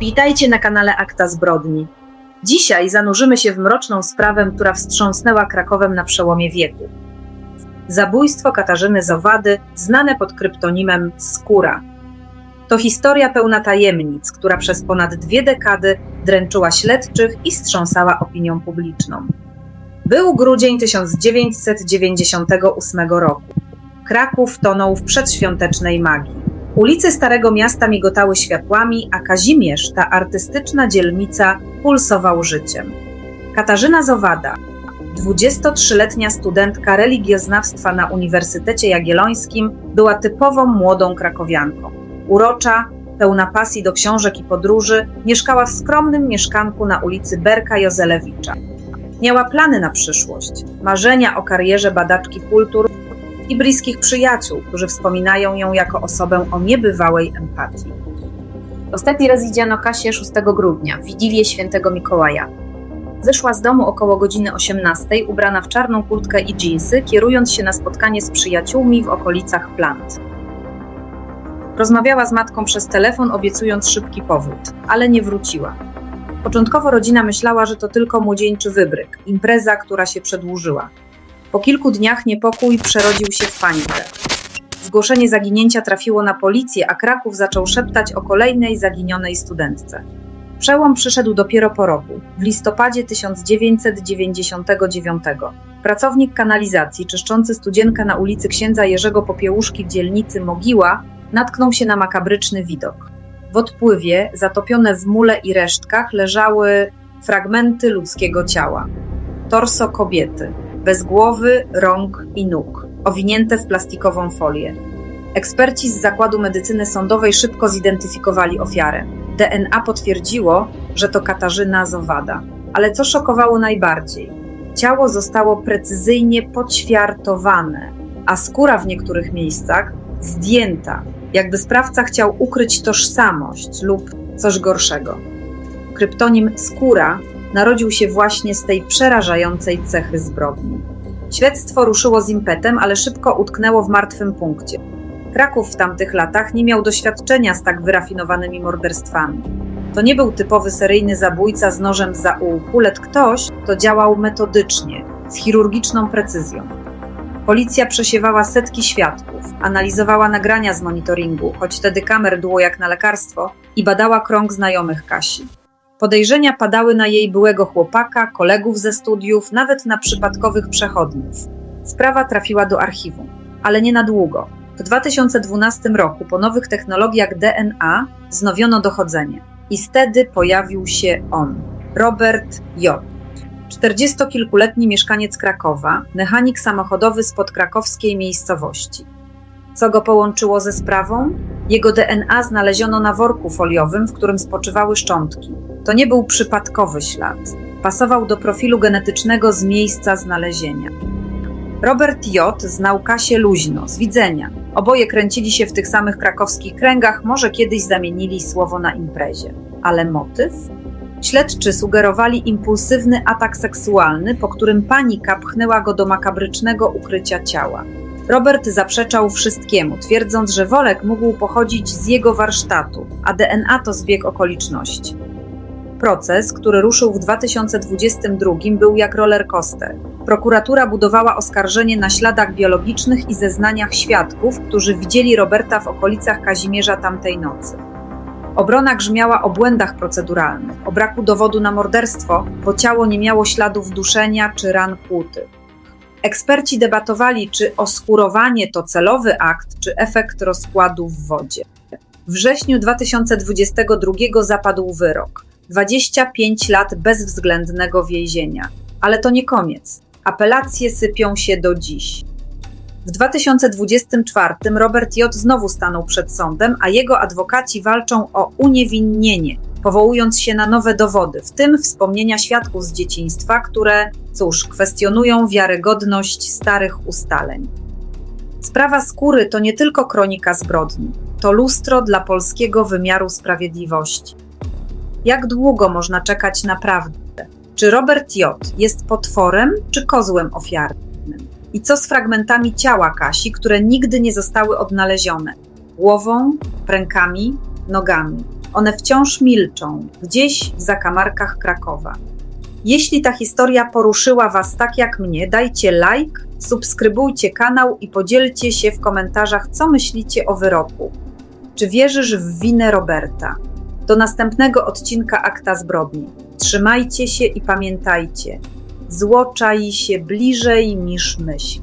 Witajcie na kanale Akta Zbrodni. Dzisiaj zanurzymy się w mroczną sprawę, która wstrząsnęła Krakowem na przełomie wieku. Zabójstwo Katarzyny Zowady, znane pod kryptonimem Skóra. To historia pełna tajemnic, która przez ponad dwie dekady dręczyła śledczych i wstrząsała opinią publiczną. Był grudzień 1998 roku. Kraków tonął w przedświątecznej magii. Ulice Starego Miasta migotały światłami, a Kazimierz, ta artystyczna dzielnica, pulsował życiem. Katarzyna Zowada, 23-letnia studentka religioznawstwa na Uniwersytecie Jagiellońskim, była typową młodą krakowianką. Urocza, pełna pasji do książek i podróży, mieszkała w skromnym mieszkanku na ulicy Berka Jozelewicza. Miała plany na przyszłość, marzenia o karierze badaczki kultur i bliskich przyjaciół, którzy wspominają ją jako osobę o niebywałej empatii. Ostatni raz widziano Kasię 6 grudnia, w Wigilię Świętego Mikołaja. Zeszła z domu około godziny 18, ubrana w czarną kurtkę i dżinsy, kierując się na spotkanie z przyjaciółmi w okolicach Plant. Rozmawiała z matką przez telefon, obiecując szybki powrót, ale nie wróciła. Początkowo rodzina myślała, że to tylko młodzieńczy wybryk, impreza, która się przedłużyła. Po kilku dniach niepokój przerodził się w panikę. Zgłoszenie zaginięcia trafiło na policję, a Kraków zaczął szeptać o kolejnej zaginionej studentce. Przełom przyszedł dopiero po roku, w listopadzie 1999. Pracownik kanalizacji czyszczący studzienkę na ulicy księdza Jerzego Popiełuszki w dzielnicy Mogiła natknął się na makabryczny widok. W odpływie, zatopione w mule i resztkach, leżały fragmenty ludzkiego ciała. Torso kobiety, bez głowy, rąk i nóg, owinięte w plastikową folię. Eksperci z Zakładu Medycyny Sądowej szybko zidentyfikowali ofiarę. DNA potwierdziło, że to Katarzyna Zowada. Ale co szokowało najbardziej? Ciało zostało precyzyjnie poćwiartowane, a skóra w niektórych miejscach zdjęta, jakby sprawca chciał ukryć tożsamość lub coś gorszego. Kryptonim skóra narodził się właśnie z tej przerażającej cechy zbrodni. Śledztwo ruszyło z impetem, ale szybko utknęło w martwym punkcie. Kraków w tamtych latach nie miał doświadczenia z tak wyrafinowanymi morderstwami. To nie był typowy seryjny zabójca z nożem za ułku, lecz ktoś, kto działał metodycznie, z chirurgiczną precyzją. Policja przesiewała setki świadków, analizowała nagrania z monitoringu, choć wtedy kamer było jak na lekarstwo, i badała krąg znajomych Kasi. Podejrzenia padały na jej byłego chłopaka, kolegów ze studiów, nawet na przypadkowych przechodniów. Sprawa trafiła do archiwum, ale nie na długo. W 2012 roku po nowych technologiach DNA wznowiono dochodzenie i wtedy pojawił się on, Robert J. Czterdziestokilkuletni mieszkaniec Krakowa, mechanik samochodowy z podkrakowskiej miejscowości. Co go połączyło ze sprawą? Jego DNA znaleziono na worku foliowym, w którym spoczywały szczątki. To nie był przypadkowy ślad. Pasował do profilu genetycznego z miejsca znalezienia. Robert J. znał Kasię luźno, z widzenia. Oboje kręcili się w tych samych krakowskich kręgach, może kiedyś zamienili słowo na imprezie. Ale motyw? Śledczy sugerowali impulsywny atak seksualny, po którym panika pchnęła go do makabrycznego ukrycia ciała. Robert zaprzeczał wszystkiemu, twierdząc, że worek mógł pochodzić z jego warsztatu, a DNA to zbieg okoliczności. Proces, który ruszył w 2022, był jak roller coaster. Prokuratura budowała oskarżenie na śladach biologicznych i zeznaniach świadków, którzy widzieli Roberta w okolicach Kazimierza tamtej nocy. Obrona grzmiała o błędach proceduralnych, o braku dowodu na morderstwo, bo ciało nie miało śladów duszenia czy ran kłuty. Eksperci debatowali, czy oskurowanie to celowy akt, czy efekt rozkładu w wodzie. W wrześniu 2022 zapadł wyrok 25 lat bezwzględnego więzienia. Ale to nie koniec. Apelacje sypią się do dziś. W 2024 Robert J. znowu stanął przed sądem, a jego adwokaci walczą o uniewinnienie, powołując się na nowe dowody, w tym wspomnienia świadków z dzieciństwa, które, cóż, kwestionują wiarygodność starych ustaleń. Sprawa skóry to nie tylko kronika zbrodni, to lustro dla polskiego wymiaru sprawiedliwości. Jak długo można czekać na prawdę? Czy Robert J. jest potworem czy kozłem ofiarnym? I co z fragmentami ciała Kasi, które nigdy nie zostały odnalezione? Głową, rękami, nogami. One wciąż milczą, gdzieś w zakamarkach Krakowa. Jeśli ta historia poruszyła Was tak jak mnie, dajcie like, subskrybujcie kanał i podzielcie się w komentarzach, co myślicie o wyroku. Czy wierzysz w winę Roberta? Do następnego odcinka Akta Zbrodni. Trzymajcie się i pamiętajcie, zło czai się bliżej niż myśl.